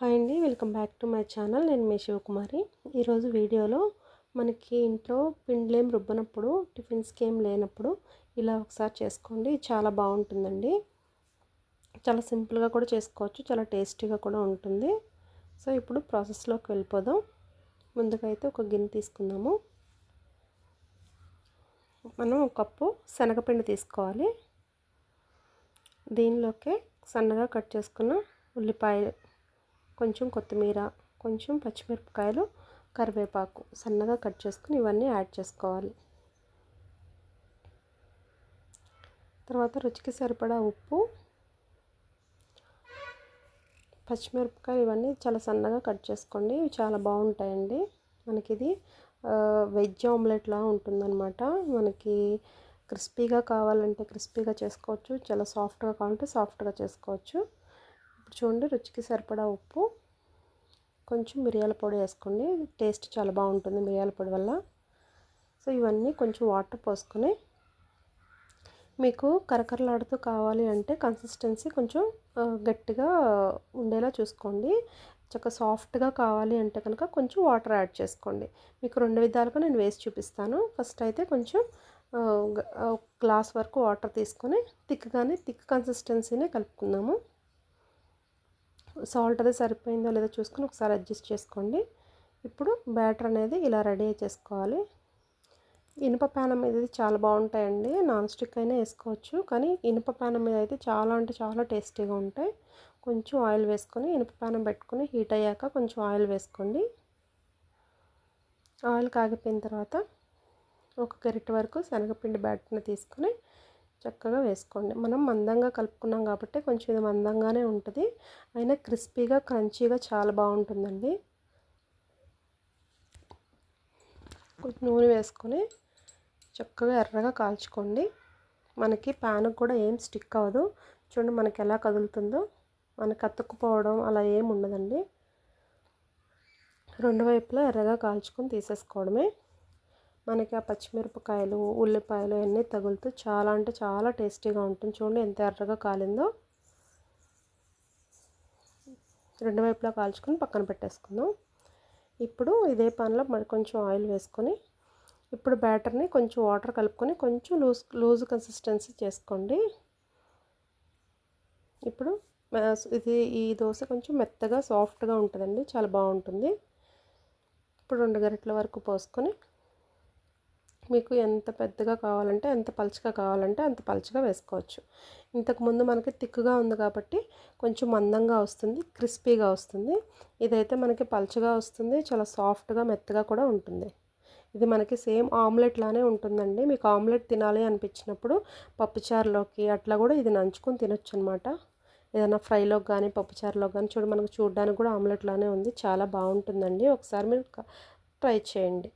Hi అండి welcome back to my channel. నేను మీ శివకుమారి. ఈరోజు వీడియోలో మనకి ఇంట్లో పిండ్లేం రుబ్బనప్పుడు టిఫిన్స్కి ఏం లేనప్పుడు ఇలా ఒకసారి చేసుకోండి. చాలా బాగుంటుందండి. చాలా సింపుల్గా కూడా చేసుకోవచ్చు చాలా టేస్టీగా కూడా ఉంటుంది. సో ఇప్పుడు ప్రాసెస్లోకి వెళ్ళిపోదాం. ముందుకైతే ఒక గిన్నె తీసుకుందాము. మనం ఒక కప్పు శనగపిండి తీసుకోవాలి. దీనిలోకి సన్నగా కట్ చేసుకున్న ఉల్లిపాయ కొంచెం కొత్తిమీర కొంచెం పచ్చిమిరపకాయలు కరివేపాకు సన్నగా కట్ చేసుకుని ఇవన్నీ యాడ్ చేసుకోవాలి. తర్వాత రుచికి సరిపడా ఉప్పు పచ్చిమిరపకాయలు ఇవన్నీ చాలా సన్నగా కట్ చేసుకోండి. ఇవి చాలా బాగుంటాయండి. మనకి ఇది వెజ్ ఆమ్లెట్లా ఉంటుందన్నమాట. మనకి క్రిస్పీగా కావాలంటే క్రిస్పీగా చేసుకోవచ్చు చాలా సాఫ్ట్గా కావాలంటే సాఫ్ట్గా చేసుకోవచ్చు. ఇప్పుడు చూడండి రుచికి సరిపడా ఉప్పు. కొంచెం మిరియాల పొడి వేసుకోండి. టేస్ట్ చాలా బాగుంటుంది మిరియాల పొడి వల్ల. సో ఇవన్నీ కొంచెం వాటర్ పోసుకొని మీకు కరకరలాడుతూ కావాలి అంటే కన్సిస్టెన్సీ కొంచెం గట్టిగా ఉండేలా చూసుకోండి. చక్కగా సాఫ్ట్గా కావాలి అంటే కనుక కొంచెం వాటర్ యాడ్ చేసుకోండి. మీకు రెండు విధాలుగా నేను వేసి చూపిస్తాను. ఫస్ట్ అయితే కొంచెం గ్లాస్ వరకు వాటర్ తీసుకొని థిక్గానే థిక్ కన్సిస్టెన్సీనే కలుపుకుందాము. సాల్ట్ అది సరిపోయిందో లేదో చూసుకొని ఒకసారి అడ్జస్ట్ చేసుకోండి. ఇప్పుడు బ్యాటర్ అనేది ఇలా రెడీ చేసుకోవాలి. ఇనుప ప్యానం మీద చాలా బాగుంటాయండి. నాన్ స్టిక్ అయినా వేసుకోవచ్చు. కానీ ఇనుప ప్యానం మీద అయితే చాలా అంటే చాలా టేస్టీగా ఉంటాయి. కొంచెం ఆయిల్ వేసుకొని ఇనుప ప్యానం పెట్టుకొని హీట్ అయ్యాక కొంచెం ఆయిల్ వేసుకోండి. ఆయిల్ కాగిపోయిన తర్వాత ఒక గరిట వరకు శనగపిండి బ్యాటర్ని తీసుకొని చక్కగా వేసుకోండి. మనం మందంగా కలుపుకున్నాం కాబట్టి కొంచెం ఇది మందంగానే ఉంటుంది. అయినా క్రిస్పీగా క్రంచీగా చాలా బాగుంటుందండి. కొంచెం నూనె వేసుకొని చక్కగా ఎర్రగా కాల్చుకోండి. మనకి ప్యాన్కి కూడా ఏం స్టిక్ అవ్వదు. చూడండి మనకి ఎలా కదులుతుందో. మనకి అతుక్కుపోవడం అలా ఏం ఉండదండి. రెండు వైపులా ఎర్రగా కాల్చుకొని తీసేసుకోవడమే. మనకి ఆ పచ్చిమిరపకాయలు ఉల్లిపాయలు అన్నీ తగులుతూ చాలా అంటే చాలా టేస్టీగా ఉంటుంది. చూడండి ఎంత ఎర్రగా కాలిందో. రెండు వైపులా కాల్చుకొని పక్కన పెట్టేసుకుందాం. ఇప్పుడు ఇదే పనిలో మరి కొంచెం ఆయిల్ వేసుకొని ఇప్పుడు బ్యాటర్ని కొంచెం వాటర్ కలుపుకొని కొంచెం లూజ్ లూజ్ కన్సిస్టెన్సీ చేసుకోండి. ఇప్పుడు ఇది ఈ దోశ కొంచెం మెత్తగా సాఫ్ట్గా ఉంటుందండి. చాలా బాగుంటుంది. ఇప్పుడు రెండు గరిటెల వరకు పోసుకొని మీకు ఎంత పెద్దగా కావాలంటే ఎంత పలుచగా కావాలంటే అంత పలుచగా వేసుకోవచ్చు. ఇంతకుముందు మనకి తిక్కుగా ఉంది కాబట్టి కొంచెం మందంగా వస్తుంది క్రిస్పీగా వస్తుంది. ఇదైతే మనకి పలుచగా వస్తుంది చాలా సాఫ్ట్గా మెత్తగా కూడా ఉంటుంది. ఇది మనకి సేమ్ ఆమ్లెట్ లానే ఉంటుందండి. మీకు ఆమ్లెట్ తినాలి అనిపించినప్పుడు పప్పుచారులోకి అట్లా కూడా ఇది నంచుకొని తినొచ్చు అనమాట ఏదైనా ఫ్రైలోకి కానీ పప్పుచారులోకి కానీ చూడు మనకు చూడడానికి కూడా ఆమ్లెట్ లానే ఉంది. చాలా బాగుంటుందండి. ఒకసారి మీరు ట్రై చేయండి.